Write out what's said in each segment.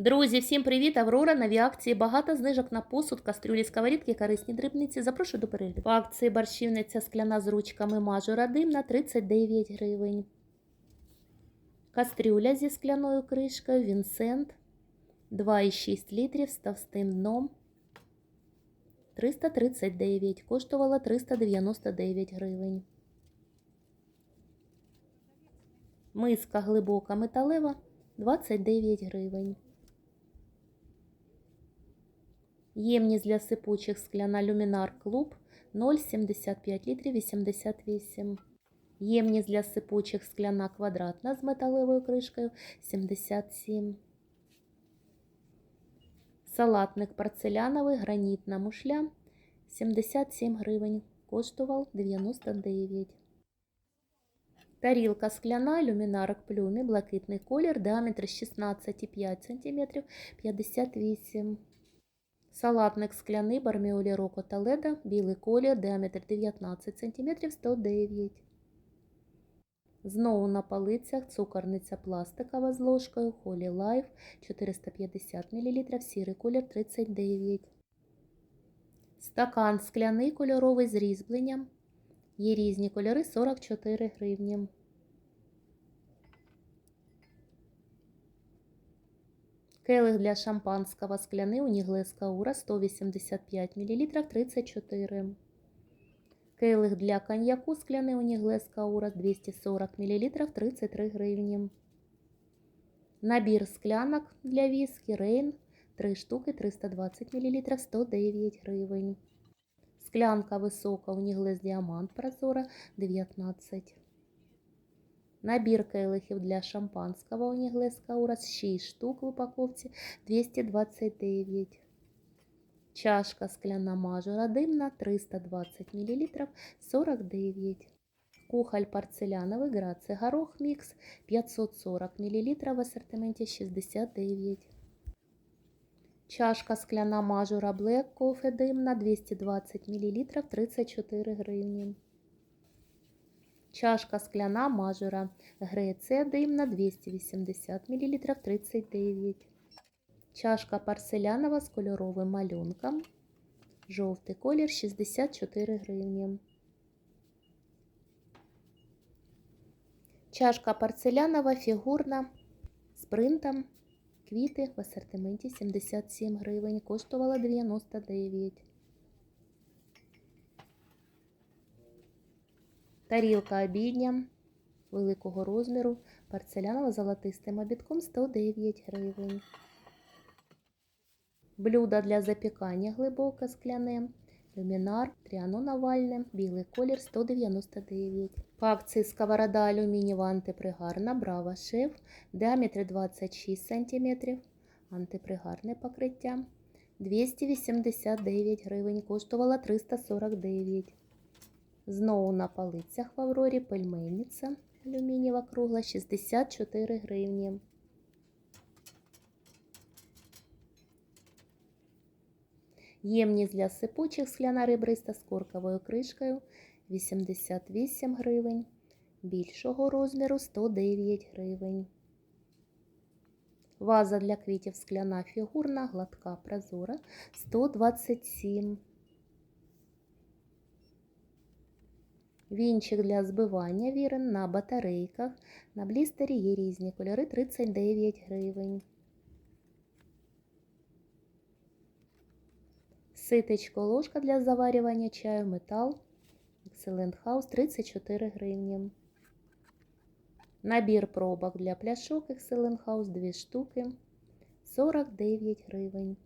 Друзі, всім привіт! Аврора нові акції. Багато знижок на посуд, кастрюлі, сковорідки, корисні дрібниці. Запрошую до перегляду. По акції борщівниця скляна з ручками мажора димна 39 гривень. Кастрюля зі скляною кришкою Вінсент 2,6 літрів з товстим дном 339. Коштувала 399 гривень. Миска глибока металева 29 гривень. Ємність для сипучих скляна люмінар клуб 0,75 літрів 88. Ємність для сипучих скляна квадратна з металевою кришкою 77. Салатник порцеляновий гранітна мушля 77 гривень. Коштував 99. Тарілка скляна, люмінарок плюмі, блакитний колір, діаметр 16,5 см 58 Салатник скляний, барміолі Роко та Леда, білий колір, діаметр 19 см 109 Знову на полицях цукорниця пластикова з ложкою, Холі Лайф 450 мл, сірий колір 39 Стакан скляний кольоровий з різьбленням. Є різні кольори 44 гривні. Келих для шампанського скляний Уніглес Каура 185 мл 34. Келих для коньяку скляний Уніглес Каура 240 мл 33 гривні. Набір склянок для віскі Рейн 3 штуки 320 мл 109 гривень. Склянка висока Уніглес Діамант Прозора 19. Набір келихів для шампанського Уніглес Каурас 6 штук в упаковці 229. Чашка скляна мажора димна 320 мл 49. Кухоль порцеляновий Граци Горох Мікс 540 мл в асортименті 69. Чашка скляна мажора Black Coffee димна 220 мл 34 гривні. Чашка скляна мажора Греція димна 280 мл 39. Чашка порцелянова з кольоровим малюнком. Жовтий колір 64 гривні. Чашка порцелянова фігурна з принтом. Квіти в асортименті 77 гривень. Коштувала 99. Тарілка обідня великого розміру. Порцелянова золотистим обідком 109 гривень. Блюдо для запікання глибоке скляне. Люмінар, тріано навальне, білий колір 199. По акції сковорода алюмінієва антипригарна, Брава шеф, діаметр 26 см, антипригарне покриття. 289 гривень, коштувала 349. Знову на полицях в Аврорі пельменниця алюмінієва кругла 64 гривні. Ємність для сипучих скляна ребриста з корковою кришкою 88 гривень, більшого розміру 109 гривень. Ваза для квітів скляна фігурна, гладка прозора 127 Вінчик для збивання вірен на батарейках. На блістері є різні кольори 39 гривень. Ситечко ложка для заварювання чаю метал. Excellent House 34 гривні. Набір пробок для пляшок Excellent House 2 штуки 49 гривень.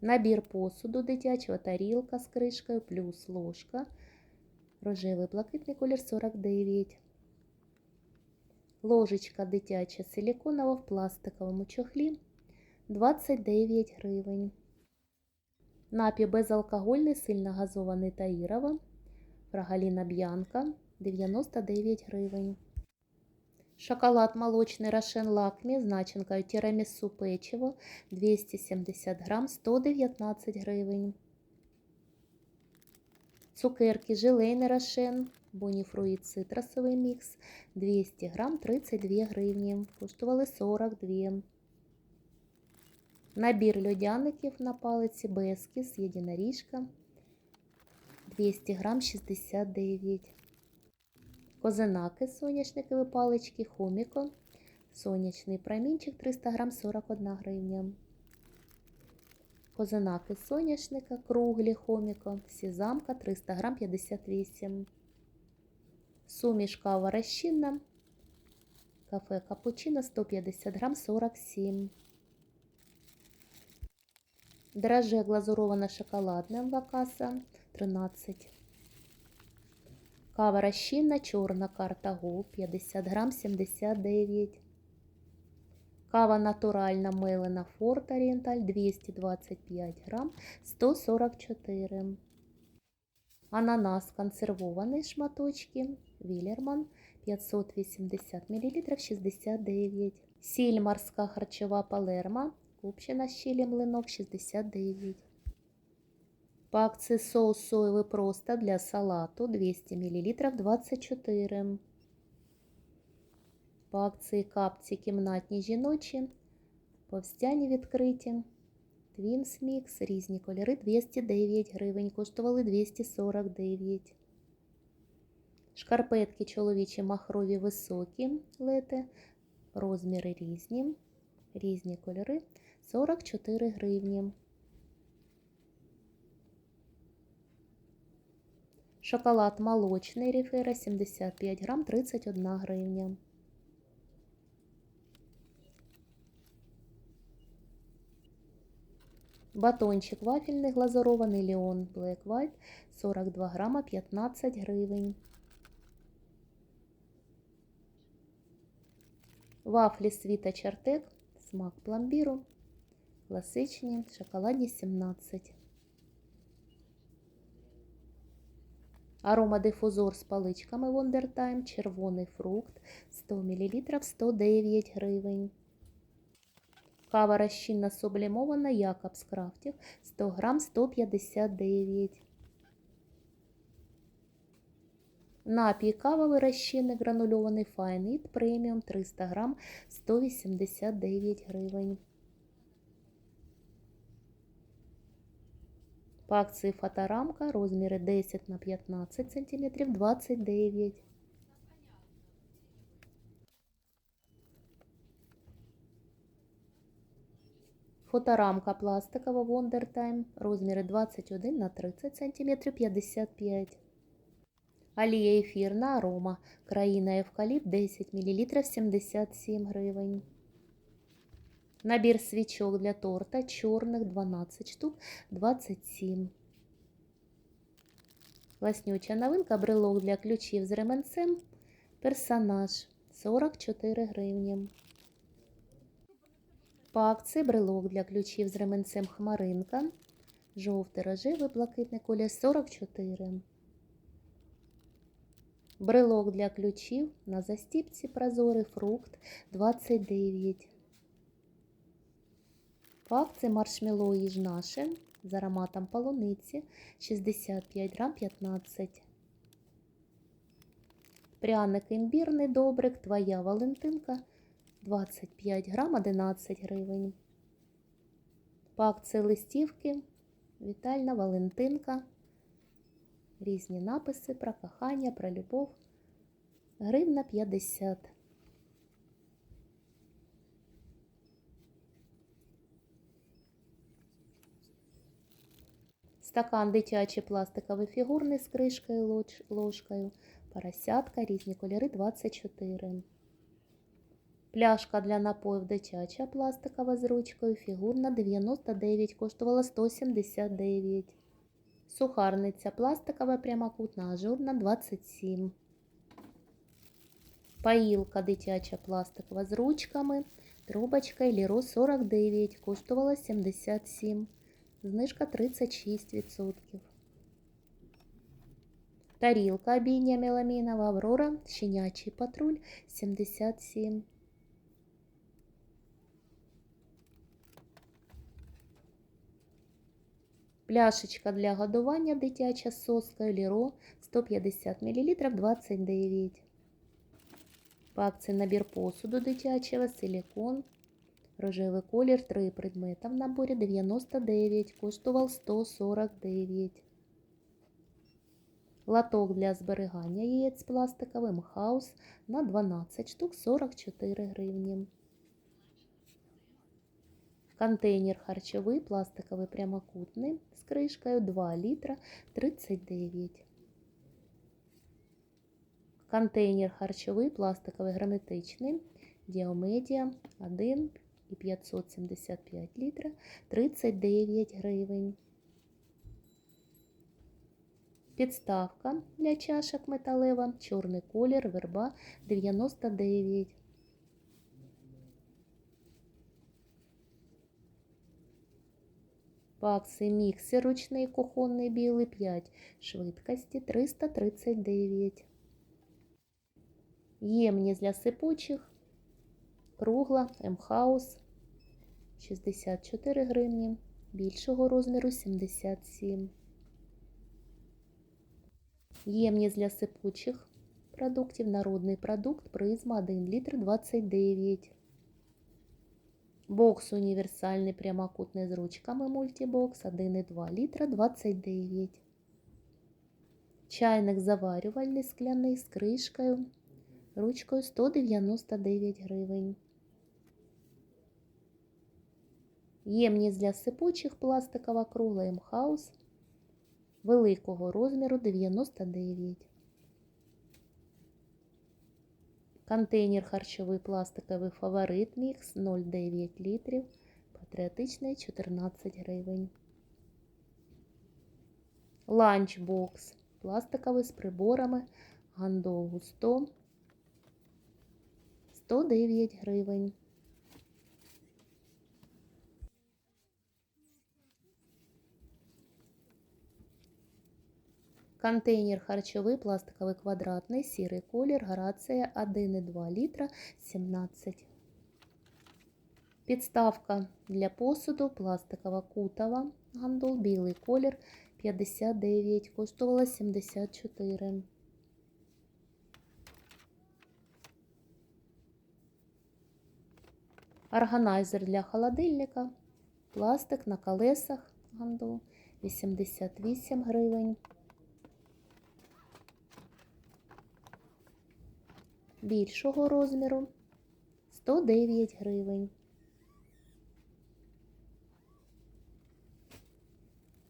Набір посуду дитячого тарілка з кришкою плюс ложка. Рожевий блакитний колір 49. Ложечка дитяча силіконова в пластиковому чохлі 29 гривень. Напій безалкогольний сильно газований Таїрова. Фрагаліна Б'янка 99 гривень. Шоколад молочний Рошен Лакмі з начинкою тірамісу печиво 270 грам 119 гривень. Цукерки желейний Рошен, боніфруїт цитрусовий мікс 200 грам 32 гривні. Коштували 42. Набір льодяників на палиці Бескіс, єдиноріжка 200 грам 69. Козинаки соняшникові палички Хоміко. Сонячний промінчик 300 грам 41 гривня. Козинаки соняшника круглі Хоміко. Сізамка 300 грам 58. Суміш кава розчинна. Кафе капучино 150 грам 47. Драже глазурована шоколадна вакаса 13. Кава розчинна чорна карта Гол 50 грам 79. Кава натуральна мелена Форт Орієнталь 225 грам 144. Ананас консервований шматочки Вілерман 580 мл 69. Сіль морська харчова Палерма купчена чилі млинок 69. По акції соус соєвий просто для салату 200 мл 24. По акції капці кімнатні жіночі, повстяні відкриті. Твінс мікс, різні кольори 209 гривень, коштували 249. Шкарпетки чоловічі махрові високі лети, розміри різні, різні кольори 44 гривні. Шоколад молочний ріфера 75 грам 31 гривня. Батончик вафельний глазурований Леон Black White 42 грама 15 гривень. Вафлі світа Чартек, смак пломбіру, класичні, шоколадні 17. Аромадифузор з паличками Wondertime, червоний фрукт 100 мл 109 гривень. Кава розчинна сублімована Якобс Крафтів 100 грам 159. Напій кавовий розчинний гранульований Файніт преміум 300 грам 189 гривень. По акції фоторамка розміри 10 на 15 см 29. Фоторамка пластикова Wondertime розміри 21 на 30 см 55. Олія ефірна арома. Країна Евкаліпт 10 мл 77 гривень. Набір свічок для торта чорних 12 штук 27. Ласнюча новинка брелок для ключів з ременцем. Персонаж 44 гривні. По акції брелок для ключів з ременцем Хмаринка. Жовтий рожевий блакитний колір 44. Брелок для ключів на застіпці прозорий фрукт 29. По акції маршмеллоу їж наше з ароматом полуниці 65 грам 15. Пряник імбірний добрик, твоя Валентинка 25 грам 11 гривень. По акції листівки Вітальна Валентинка. Різні написи про кохання, про любов. Гривна 50. Стакан дитячий пластиковий фігурний з кришкою ложкою. Поросятка, різні кольори 24. Пляшка для напоїв дитяча пластикова з ручкою. Фігурна 99, коштувала 179. Сухарниця пластикова прямокутна, ажурна 27. Паїлка дитяча пластикова з ручками. Трубочка Ліро 49, коштувала 77. Знижка 36%. Тарілка обійня меламінова Аврора, щенячий патруль 77. Пляшечка для годування дитяча з соскою Ліро 150 мл 29. По акції набір посуду дитячого, силикон Рожевий колір 3 предмета в наборі 99, коштував 149. Латок для зберігання яєць пластиковим хаус на 12 штук 44 гривні. Контейнер харчовий пластиковий прямокутний з кришкою 2 літра 39. Контейнер харчовий пластиковий герметичний Діомедіа 1 і 575 літра 39 гривень. Підставка для чашок металева, чорний колір, верба 99. По акції міксер ручний кухонний білий 5 швидкості 339. Ємність для сипучих кругла М-хаус 64 гривні, більшого розміру 77. Ємність для сипучих продуктів, народний продукт, призма 1 літр 29. Бокс універсальний прямокутний з ручками мультибокс 1,2 літра 29. Чайник заварювальний скляний з кришкою, ручкою 199 гривень. Ємність для сипучих пластикова кругла М-хаус великого розміру 99. Контейнер харчовий пластиковий фаворит мікс 0,9 літрів. Патріотичний 14 гривень. Ланчбокс пластиковий з приборами Гандол Густо 109 гривень. Контейнер харчовий пластиковий квадратний, сірий колір, гарація 1,2 літра 17. Підставка для посуду пластикова кутова, гандул, білий колір 59, коштувала 74. Органайзер для холодильника, пластик на колесах, гандул 88 гривень. Більшого розміру 109 гривень.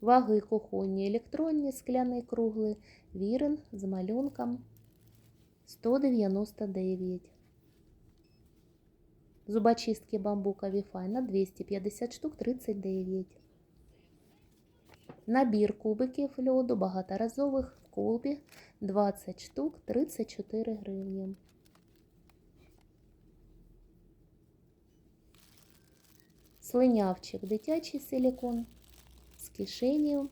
Ваги кухонні електронні, скляний круглий, вірен з малюнком 199. Зубочистки бамбукові файна 250 штук 39. Набір кубиків льоду багаторазових в колбі 20 штук 34 гривні. Слинявчик дитячий силікон з кишенею.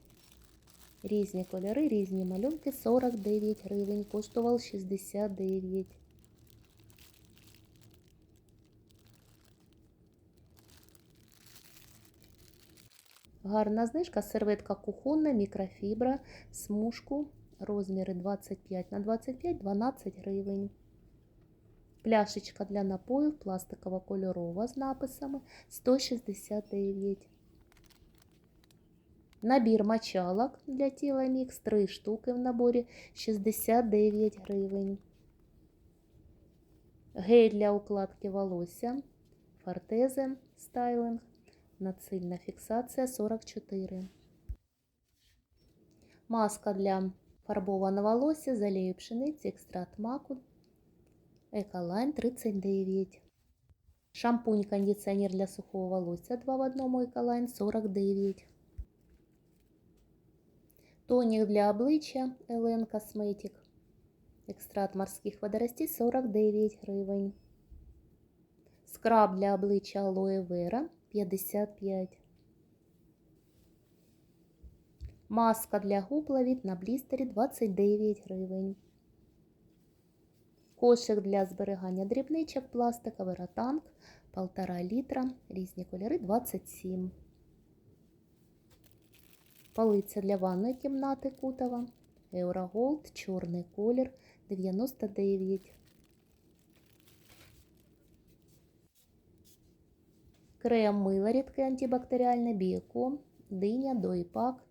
Різні кольори, різні малюнки 49 гривень, коштував 69. Гарна знижка, серветка кухонна, мікрофібра, смужку, розміри 25 на 25, 12 гривень. Пляшечка для напоїв пластикова кольорова з написами 169. Набір мочалок для тіла мікс 3 штуки в наборі 69 гривень. Гель для укладки волосся. Фортезе стайлинг. Нацильна фіксація 44. Маска для фарбованого волосся з алею пшениці, екстракт маку Еколайн 39. Шампунь кондиціонер для сухого волосся 2 в 1 Еколайн 49. Тонік для обличчя Елен Косметик. Екстракт морських водоростей 49 гривень. Скраб для обличчя Алоe Vera 55. Маска для губ ловіт на блістері 29 гривень. Кошик для зберігання дрібничок пластиковий ротанг 1,5 літра, різні кольори 27. Полиця для ванної кімнати кутова. Eurogold, чорний колір 99. Крем мило рідке антибактеріальне біоком, диня, доїпак,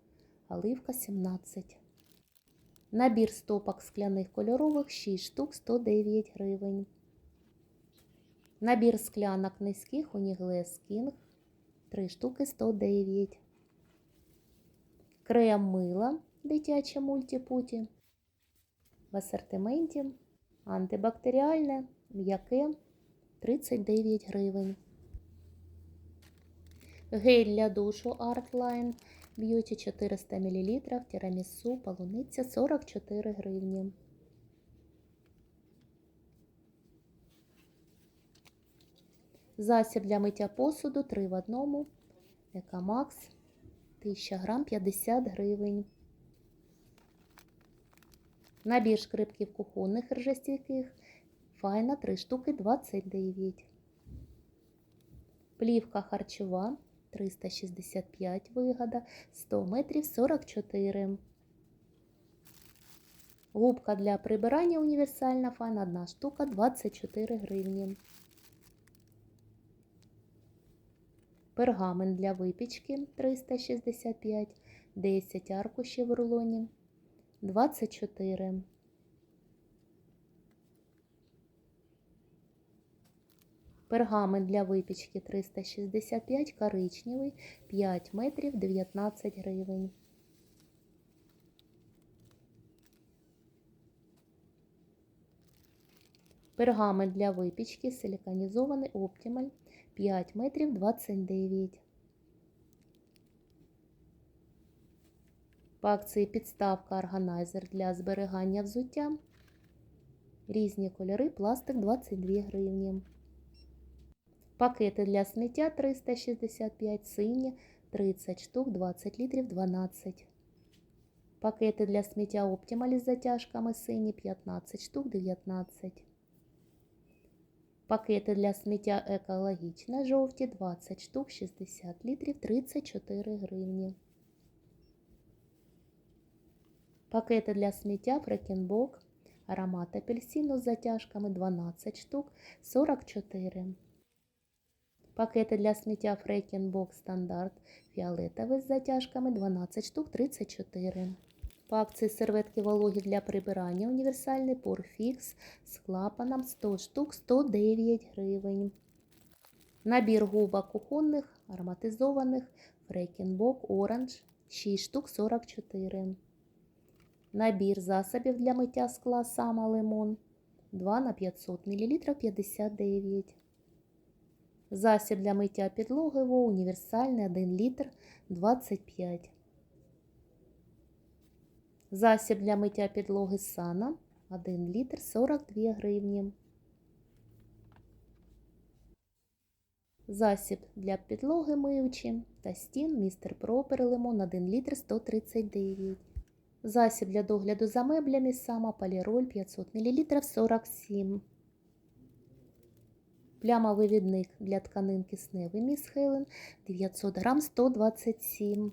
оливка 17. Набір стопок скляних кольорових 6 штук 109 гривень. Набір склянок низьких Уніглес Кінг 3 штуки 109. Крем мила дитяче мультипуті. В асортименті антибактеріальне, м'яке 39 гривень. Гель для душу Artline Beauty 400 мл, тирамісу, полуниця 44 гривні. Засіб для миття посуду 3 в одному. Екамакс 1000 грам 50 гривень. Набір шкрипків кухонних ржестійких. Файна 3 штуки 29. Плівка харчова 365 вигода, 100 метрів 44. Губка для прибирання універсальна файна 1 штука 24 гривні. Пергамент для випічки 365, 10 аркушів в рулоні 24. Пергамент для випічки 365, коричневий, 5 метрів 19 гривень. Пергамент для випічки силіконізований Optimal 5 метрів 29. По акції підставка органайзер для зберігання взуття. Різні кольори, пластик 22 гривні. Пакети для сміття 365, сині 30 штук, 20 літрів 12. Пакети для сміття Optimal із затяжками сині 15 штук 19. Пакети для сміття екологічне жовті 20 штук 60 літрів 34 гривні. Пакети для сміття Фрекенбок аромат апельсину з затяжками 12 штук 44. Пакети для сміття Фрекенбок стандарт фіолетовий з затяжками 12 штук 34. По акції серветки вологі для прибирання універсальний Порфікс з клапаном 100 штук 109 гривень. Набір губок кухонних ароматизованих Фрекенбок Оранж 6 штук 44. Набір засобів для миття скла Сама Лимон 2 на 500 мл 59. Засіб для миття підлоги ВО універсальний 1 літр 25. Засіб для миття підлоги Сана 1 літр 42 гривні. Засіб для підлоги миючі та стін містер Пропер Лимон 1 літр 139. Засіб для догляду за меблями Сама Поліроль 500 мл 47. Плямовий відник для тканин кисневий Міс Хелен 900 грам 127.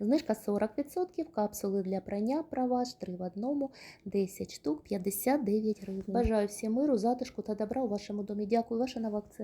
Знижка 40%, капсули для прання права, 3 в одному, 10 штук, 59 гривень. Бажаю всім миру, затишку та добра у вашому домі. Дякую, ваша нова акція.